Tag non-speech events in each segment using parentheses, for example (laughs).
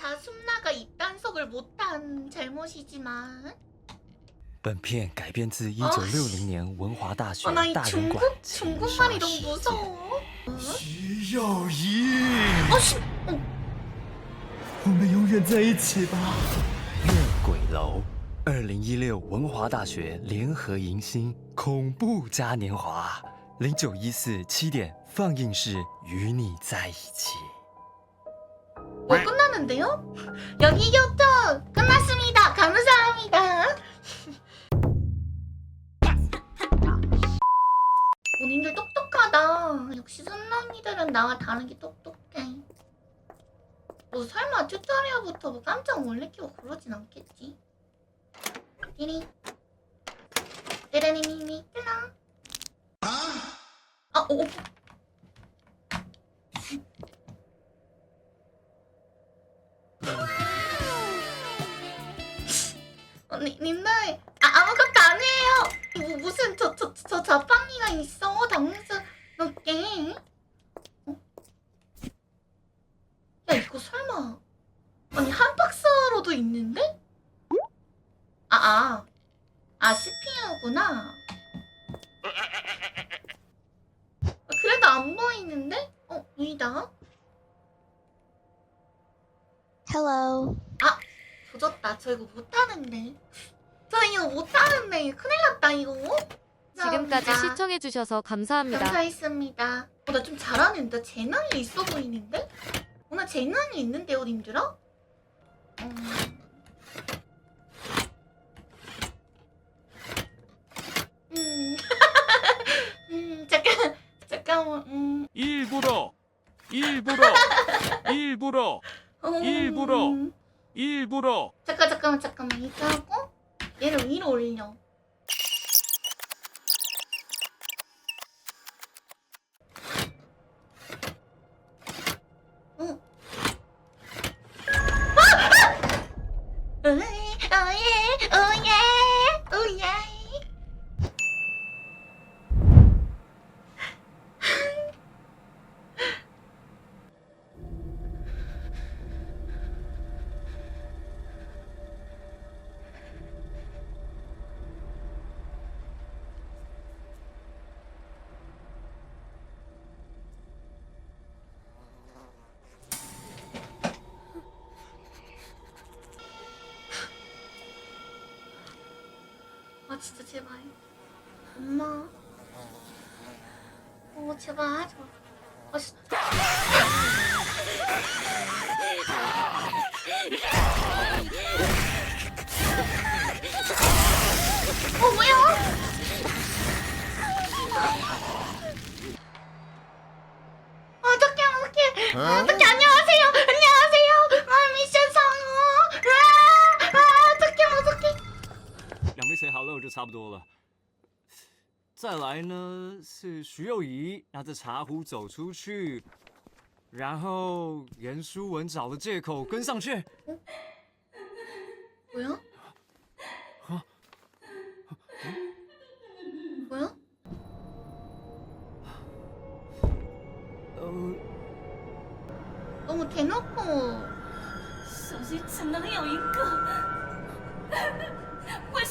다 숨나가 입단속을 못한 잘못이지만 本片改编自一九六零年文华大学 아, 나 이 大人 중국 馆情 중국말이 杀 너무 事件。 무서워. 徐友谊， 어 씨, 我们永远在一起吧。月鬼楼，二零一六文华大学联合迎新恐怖嘉年华，零九一四七点放映室与你在一起。 뭐 끝났는데요? 여기 교통 끝났습니다. 감사합니다. 본인들 똑똑하다. 역시 선남이들은 나와 다르게 똑똑해. 뭐 설마 튜토리얼부터 뭐 깜짝 놀래키고 그러진 않겠지? 띠리 띠라니니니 띠랑 아, 오. 니, 님들 아, 아무것도 아니에요. 뭐, 무슨 저 저 저 자판기가 있어 당스럽게. 어? 야 이거 설마 아니 한 박스로도 있는데? 아 아. 아 CPU구나. 그래도 안 보이는데? 어, 보이다. Hello. 조졌다. 저 이거 못하는데. 저 이거 못하는데. 큰일 났다, 이거. 지금까지 감사합니다. 시청해주셔서 감사합니다. 감사했습니다. 어, 나 좀 잘하는데? 재능이 있어 보이는데? 어, 나 재능이 있는데요, 님들아? 어... 음. 음, (laughs) 잠깐, 잠깐만, 음. 일부러 일부러 일부러 음. 일부러. 일부러 잠깐, 잠깐만, 잠깐만. 이렇게 하고, 얘를 위로 올려. 진짜 제발. 엄마. 어 제발 하지 마. 아 진짜. 어 뭐야? 어떡해 어떡해. 어떡해 威胁好了我就差不多了。再来呢是徐幼谊拿着茶壶走出去然后严书文找了借口跟上去。不用。好好我填个空手机只能有一个。 为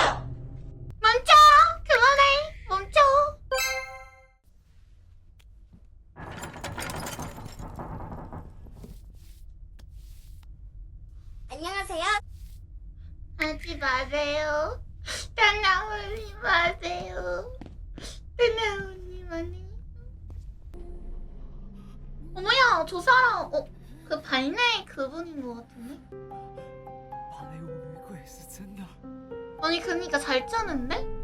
하세요. 하지 마세요. 따나오지 마세요. 따나오지 마세요. 어머야, 저 사람, 어, 그 발레 그분인 것 같은데? 아니, 그니까 잘 짜는데?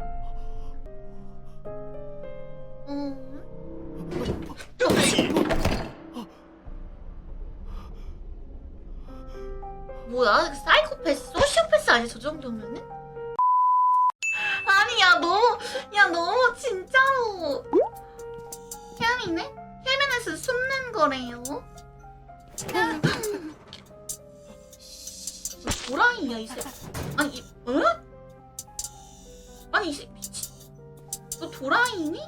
도라이야 이 새 아니 이- 응? 아니 이 새 미친 너 도라이니?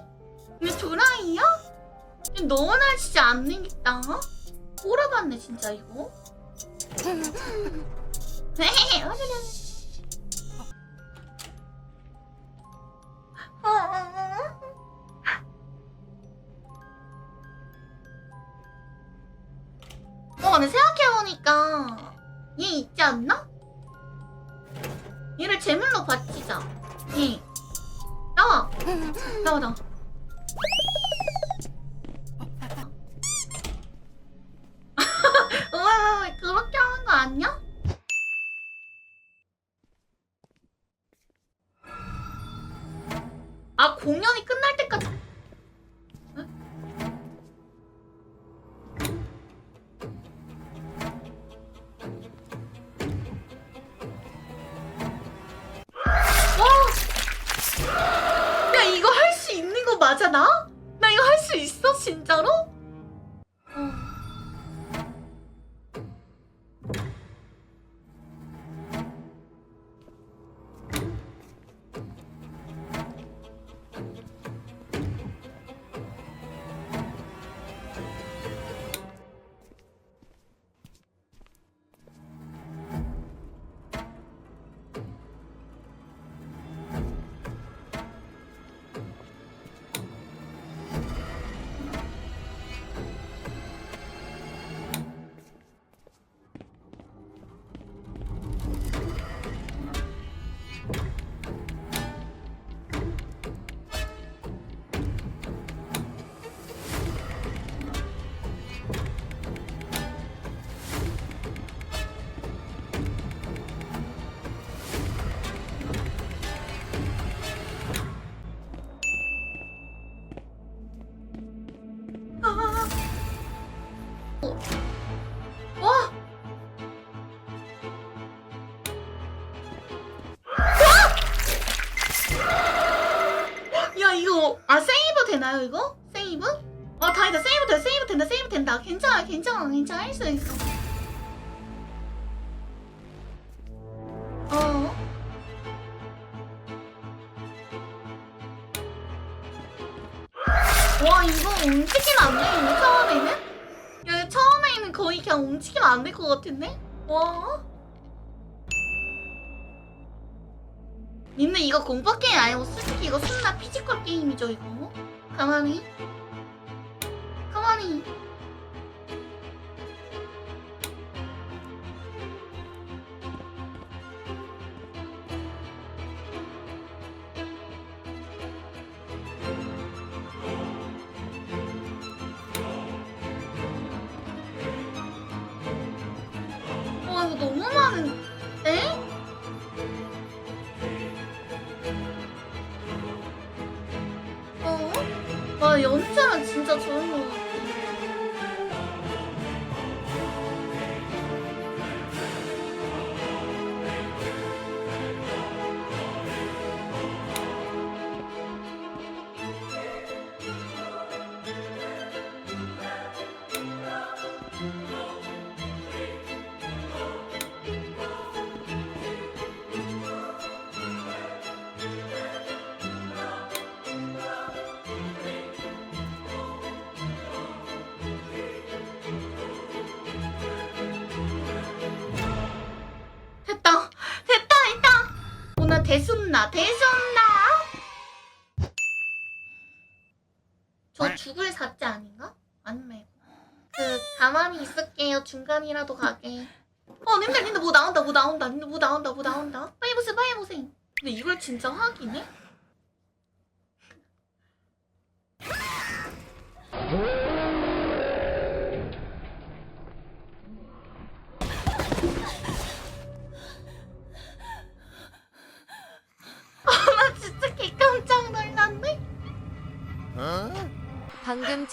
이게 도라이야? 너나 진짜 안 되겠다 꼬라봤네 진짜 이거 (laughs) 헤헤헤 어, 근데 생각해보니까 얘 있지 않나? 얘를 제물로 바치자. 얘. 나와. 나와, 나와. (laughs) 그렇게 하는 거 아니야? 아, 공연이 끝 나? 나 이거 할 수 있어, 진짜로? 되나요 이거? 세이브? 아 다행이다 세이브 돼 세이브 된다 세이브 된다 괜찮아 괜찮아 괜찮아 할 수 있어 어? 와 이거 움직이면 안 되겠네 처음에는? 야 처음에는 거의 그냥 움직이면 안 될 것 같은데? 와 님네 이거 공포 게임 아니고 솔직히 이거 순나 피지컬 게임이죠 이거 가만히 가만히 와 이거 너무 많은 연주는 진짜 좋은 것 같아. 대순나? 대순나? 저 죽을 사자 아닌가? 아니면 그 가만히 있을게요. 중간이라도 가게. 어 님들 님들 뭐 나온다 뭐 나온다. 님들 뭐 나온다 뭐 나온다. 빨리 보세요 빨리 보세요. 근데 이걸 진짜 확인해?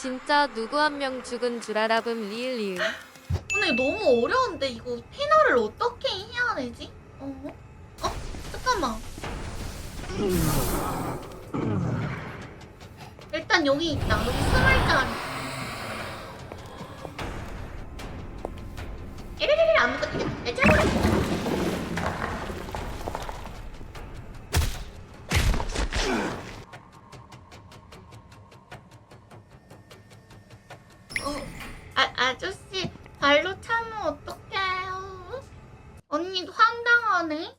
진짜 누구 한 명 죽은 줄 알아봄 리을 리을. 근데 너무 어려운데 이거 패널을 어떻게 해야 되지? 어? 어? 잠깐만 일단 여기 있다. 여기 스물짜리. 아, 아저씨 발로 차면 어떡해요? 언니 황당하네.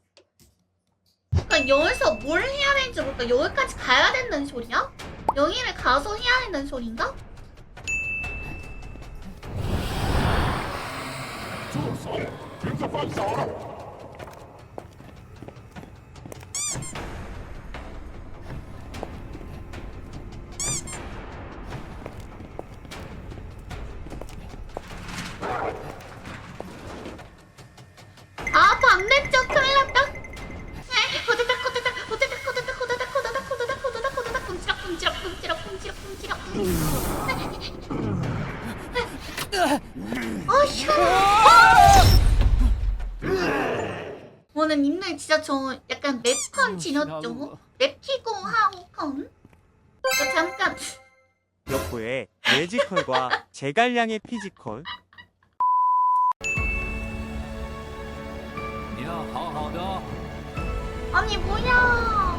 그러니까 여기서 뭘 해야 되는지 모르니까 여기까지 가야 된다는 소리야? 여기를 가서 해야 된다는 소린가? 아 저는 옛날 진짜 저 약간 랩컨 지녔죠? 랩키고 하우컨? 저 잠깐. 여포의 매지컬과 제갈량의 피지컬. 아니 뭐야?